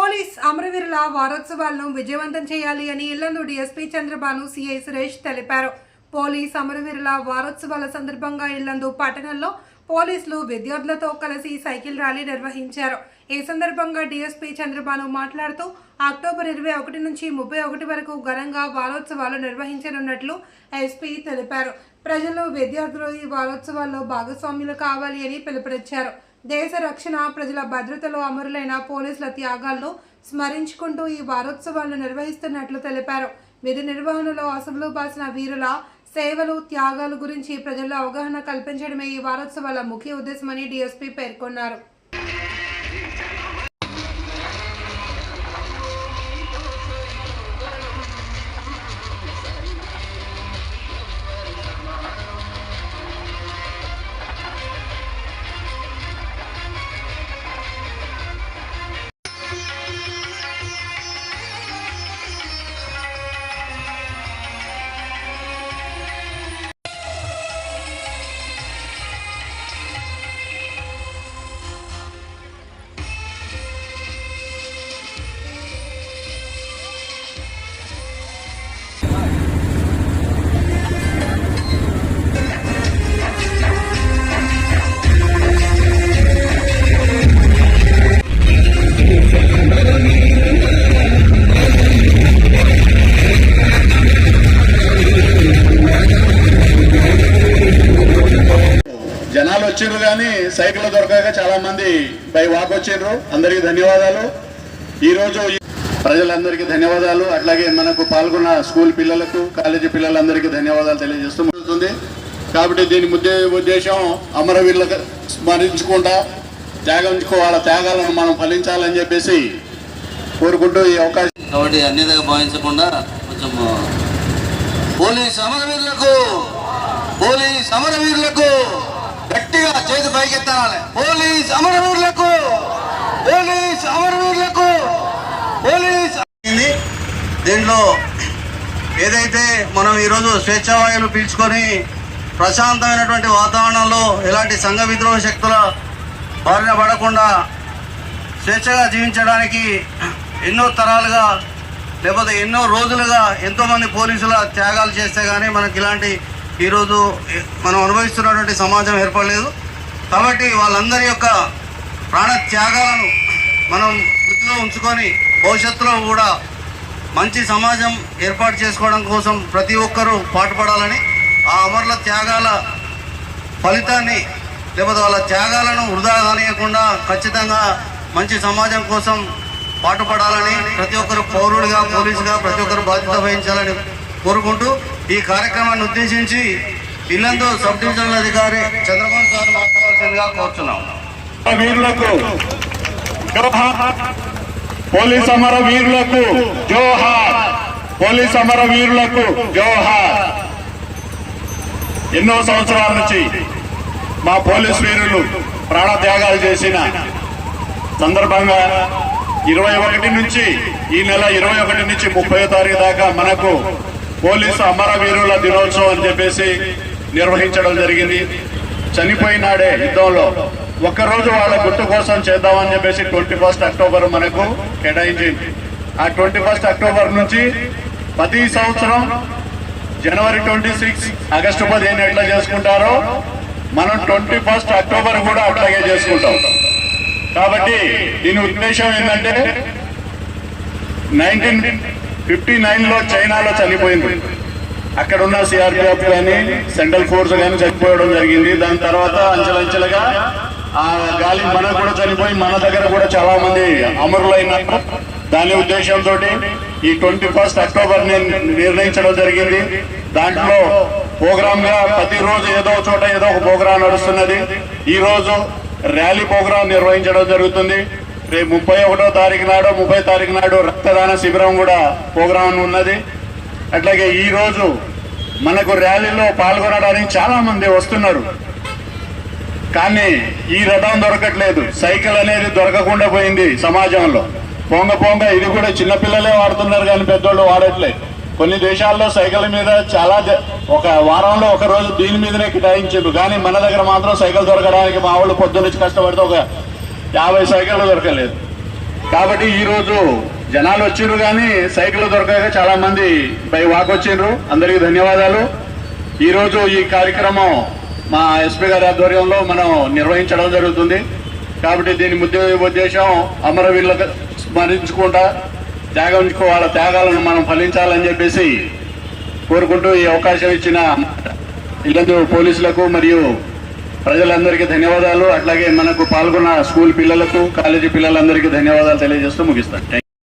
Police అమరవీరుల వారోత్సవాలను విజయవంతం చేయాలి అని ఇల్లందు డీఎస్పీ చంద్రబాను సిఐ సురేష్ తెలిపారు. పోలీస్ అమరవీరుల వారోత్సవాల సందర్భంగా ఇళ్ళందు పట్టణంలో పోలీసులు విద్యార్థులతో కలిసి సైకిల్ ర్యాలీ నిర్వహించారు. ఈ సందర్భంగా డీఎస్పీ చంద్రబాను మాట్లాడుతూ అక్టోబర్ ఇరవై ఒకటి నుంచి ముప్పై ఒకటి వరకు ఘనంగా వారోత్సవాలు నిర్వహించనున్నట్లు ఎస్పీ తెలిపారు. ప్రజలు విద్యార్థులు ఈ వారోత్సవాల్లో భాగస్వాములు కావాలి అని పిలుపునిచ్చారు. దేశ రక్షణ ప్రజల భద్రతలో అమరులైన పోలీసుల త్యాగాలను స్మరించుకుంటూ ఈ వారోత్సవాలను నిర్వహిస్తున్నట్లు తెలిపారు. విధి నిర్వహణలో అసలు బాసిన వీరుల సేవలు త్యాగాలు గురించి ప్రజల్లో అవగాహన కల్పించడమే ఈ వారోత్సవాల ముఖ్య ఉద్దేశమని డీఎస్పీ పేర్కొన్నారు. వచ్చిర్రు కానీ సైకిల్ దొరకక చాలా మంది బై వాక్ వచ్చిర్రు అందరికీ ధన్యవాదాలు. ఈరోజు ప్రజలందరికీ ధన్యవాదాలు. అట్లాగే మనకు పాల్గొన్న స్కూల్ పిల్లలకు కాలేజీ పిల్లలందరికీ ధన్యవాదాలు తెలియజేస్తూ ఉంటుంది కాబట్టి దీని ముద్దే ఉద్దేశం అమరవీరులకు స్మరించుకుంటా త్యాగం వాళ్ళ త్యాగాలను మనం ఫలించాలని చెప్పేసి కోరుకుంటూ ఈ అవకాశం. కాబట్టి అన్నిదిగా భావించకుండా కొంచెం పోలీస్ అమరవీరులకు పోలీస్ అమరవీరులకు గట్టిగా చేతి పైకెత్తాలి పోలీస్ అమరవీరులకు పోలీస్ అమరవీరులకు పోలీస్ దీంట్లో ఏదైతే మనం ఈరోజు స్వేచ్ఛావాయులు పీల్చుకొని ప్రశాంతమైనటువంటి వాతావరణంలో ఎలాంటి సంఘ విద్రోహ శక్తుల బారిన పడకుండా స్వేచ్ఛగా జీవించడానికి ఎన్నో తరాలుగా లేకపోతే ఎన్నో రోజులుగా ఎంతోమంది పోలీసుల త్యాగాలు చేస్తే కానీ మనకి ఇలాంటి ఈరోజు మనం అనుభవిస్తున్నటువంటి సమాజం ఏర్పడలేదు. కాబట్టి వాళ్ళందరి యొక్క ప్రాణ త్యాగాలను మనం వృద్ధిలో ఉంచుకొని భవిష్యత్తులో కూడా మంచి సమాజం ఏర్పాటు చేసుకోవడం కోసం ప్రతి ఒక్కరూ పాటుపడాలని ఆ అమరుల త్యాగాల ఫలితాన్ని లేకపోతే వాళ్ళ త్యాగాలను వృధా కానియకుండా ఖచ్చితంగా మంచి సమాజం కోసం పాటుపడాలని ప్రతి ఒక్కరు పౌరుడిగా పోలీసుగా ప్రతి ఒక్కరు బాధ్యత వహించాలని కోరుకుంటూ ఈ కార్యక్రమాన్ని ఉద్దేశించి ఇల్లందు సబ్ డివిజనల్ అధికారి చంద్రబాబు సార్ మాట్లాడాల్సిందిగా కోరుతున్నాం వీరులకు పోలీస్ అమర వీరులకు జోహార్ పోలీస్ అమర వీరులకు జోహార్. ఎన్నో సంవత్సరాల నుంచి మా పోలీస్ వీరులు ప్రాణత్యాగాలు చేసిన సందర్భంగా ఇరవై ఒకటి నుంచి ఈ నెల ఇరవై ఒకటి నుంచి ముప్పై తారీఖు దాకా మనకు పోలీసు అమరవీరుల దినోత్సవం అని చెప్పేసి నిర్వహించడం జరిగింది. చనిపోయినాడే యుద్ధంలో. ఒక్కరోజు వాళ్ళ గుర్తు కోసం చేద్దామని చెప్పేసి ట్వంటీ ఫస్ట్ అక్టోబర్ మనకు కేటాయించింది. ఆ ట్వంటీ ఫస్ట్ అక్టోబర్ నుంచి ప్రతి సంవత్సరం జనవరి ట్వంటీ సిక్స్ ఆగస్టు పదిహేను ఎట్లా చేసుకుంటారో మనం ట్వంటీ ఫస్ట్ అక్టోబర్ కూడా అట్లాగే చేసుకుంటాం. కాబట్టి దీని ఉద్దేశం ఏంటంటే నైన్టీన్ ఫిఫ్టీ నైన్లో చైనాలో చనిపోయింది. అక్కడ ఉన్న సిఆర్పిఎఫ్ కానీ సెంట్రల్ ఫోర్స్ కానీ చనిపోవడం జరిగింది. దాని తర్వాత అంచెలంచెలుగా ఆ గాలి మనకు కూడా చనిపోయి మన దగ్గర కూడా చాలా మంది అమరులైనారు దాని ఉద్దేశంతో ఈ ట్వంటీ ఫస్ట్ అక్టోబర్ని నిర్ణయించడం జరిగింది. దాంట్లో ప్రోగ్రామ్గా ప్రతిరోజు ఏదో ఒక చోట ఏదో ఒక ప్రోగ్రాం నడుస్తున్నది. ఈ రోజు ర్యాలీ ప్రోగ్రాం నిర్వహించడం జరుగుతుంది. రేపు ముప్పై ఒకటో తారీఖు నాడు ముప్పై తారీఖు నాడు రక్తదాన శిబిరం కూడా ప్రోగ్రాం ఉన్నది. అట్లాగే ఈ రోజు మనకు ర్యాలీలో పాల్గొనడానికి చాలామంది వస్తున్నారు. కానీ ఈ రథం దొరకట్లేదు. సైకిల్ అనేది దొరకకుండా పోయింది సమాజంలో. పొంగ పొంగ ఇది కూడా చిన్నపిల్లలే వాడుతున్నారు కానీ పెద్దోళ్ళు వాడట్లేదు. కొన్ని దేశాల్లో సైకిల్ మీద చాలా ఒక వారంలో ఒక రోజు దీని మీదనే కేటాయించారు కానీ మన దగ్గర మాత్రం సైకిల్ దొరకడానికి మా వాళ్ళు పొద్దున్న కష్టపడితే ఒక యాభై సైకిళ్ళు దొరకలేదు. కాబట్టి ఈరోజు జనాలు వచ్చిండ్రు కానీ సైకిళ్ళు దొరకక చాలామంది బై వాక్ వచ్చిండ్రు. అందరికీ ధన్యవాదాలు. ఈరోజు ఈ కార్యక్రమం మా ఎస్పీ గారి ఆధ్వర్యంలో మనం నిర్వహించడం జరుగుతుంది. కాబట్టి దీని ముద్ద ఉద్దేశం అమరవీరులకు స్మరించుకుంటా త్యాగం వాళ్ళ త్యాగాలను మనం ఫలించాలని చెప్పేసి కోరుకుంటూ ఈ అవకాశం ఇచ్చిన ఇల్లందు పోలీసులకు మరియు ప్రజలందరికీ ధన్యవాదాలు. అట్లాగే మనకు పాల్గొన్న స్కూల్ పిల్లలకు కాలేజీ పిల్లలందరికీ ధన్యవాదాలు తెలియజేస్తూ ముగిస్తాను